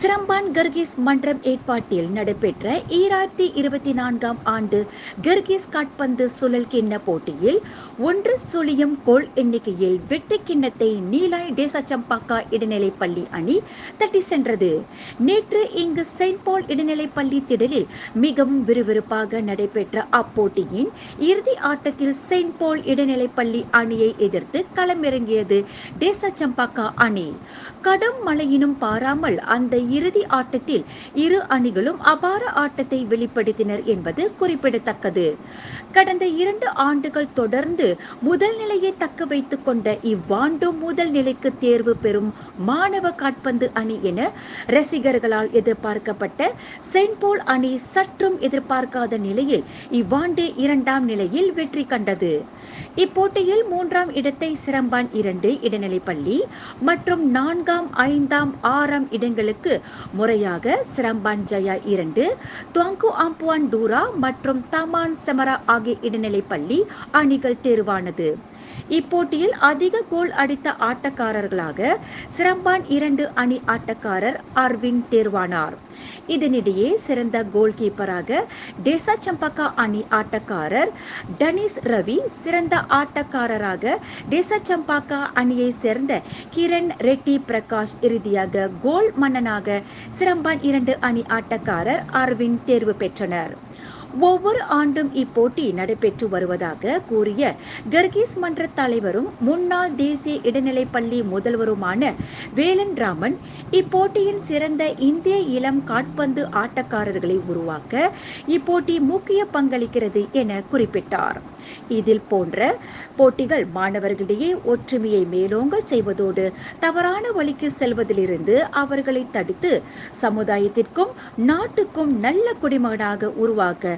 Seremban கர்கிஸ் மன்றம் ஏற்பாட்டில் நடைபெற்ற ஈராயிரத்தி இருபத்தி நான்காம் ஆண்டு கர்கிஸ் காட்பந்து சுழல் கிண்ண போட்டியில் ஒன்று சுழியம் கோல் எண்ணிக்கையில் வெட்டு கிண்ணத்தை நீலாய் டேசச்சம்பாக்கா இடைநிலைப் பள்ளி அணி தட்டி சென்றது. நேற்று இங்கு செயின்ட் பால் இடைநிலைப் பள்ளி திடலில் மிகவும் விறுவிறுப்பாக நடைபெற்ற அப்போட்டியின் இறுதி ஆட்டத்தில் செயின்ட் பால் இடைநிலைப் பள்ளி அணியை எதிர்த்து களமிறங்கியது டேசச்சம்பாக்கா அணி. கடும் மழையினும் பாராமல் அந்த இறுதி ஆட்டத்தில் இரு அணிகளும் அபார ஆட்டத்தை வெளிப்படுத்தினர் என்பது குறிப்பிடத்தக்கது. கடந்த இரண்டு ஆண்டுகள் தொடர்ந்து முதல் நிலையை தக்க வைத்துக் கொண்ட இவ்வாண்டும் முதல் நிலைக்கு தேர்வு பெறும் மாணவ காட்பந்து அணி என ரசிகர்களால் எதிர்பார்க்கப்பட்ட செயின்ட் போல் அணி சற்றும் எதிர்பார்க்காத நிலையில் இவ்வாண்டு இரண்டாம் நிலையில் வெற்றி கண்டது. இப்போட்டியில் மூன்றாம் இடத்தை சிரம்பான் இரண்டு இடைநிலைப்பள்ளி மற்றும் நான்காம் ஐந்தாம் ஆறாம் இடங்களுக்கு முறையாக சிரம்பான் ஜயா இரண்டு துவாங்கு ஆம்புவான் டூரா மற்றும் தமான் செமரா ஆகிய இடைநிலைப்பள்ளி அணிகள் தேர்வானது. இப்போட்டியில் அதிக கோல் அடித்த ஆட்டக்காரர்களாக சிரம்பான் இரண்டு அணி ஆட்டக்காரர் அர்வின் தேர்வானார். இதனிடையே சிறந்த கோல் கீப்பராக டேசா சம்பக்கா அணி ஆட்டக்காரர் டனிஸ் ரவி சிறந்த ஆட்டக்காரராக டேசா சம்பாக்கா அணியை சேர்ந்த கிரண் ரெட்டி பிரகாஷ் இறுதியாக கோல் மன்னனாக சிறம்பான் இரண்டு அணி ஆட்டக்காரர் அரவிந்த் தேர்வு பெற்றனர். ஒவ்வொரு ஆண்டும் இப்போட்டி நடைபெற்று வருவதாக கூறிய கர்கீஸ் மன்ற தலைவரும் முன்னாள் தேசிய இடைநிலைப் பள்ளி முதல்வருமான வேலன் ராமன் இப்போட்டியின் சிறந்த இந்திய இளம் காட்பந்து ஆட்டக்காரர்களை உருவாக்க இப்போட்டி முக்கிய பங்களிக்கிறது என குறிப்பிட்டார். இதில் போன்ற போட்டிகள் மாணவர்களிடையே ஒற்றுமையை மேலோங்க செய்வதோடு தவறான வழிக்கு செல்வதிலிருந்து அவர்களை தடுத்து சமுதாயத்திற்கும் நாட்டுக்கும் நல்ல குடிமகனாக உருவாக்க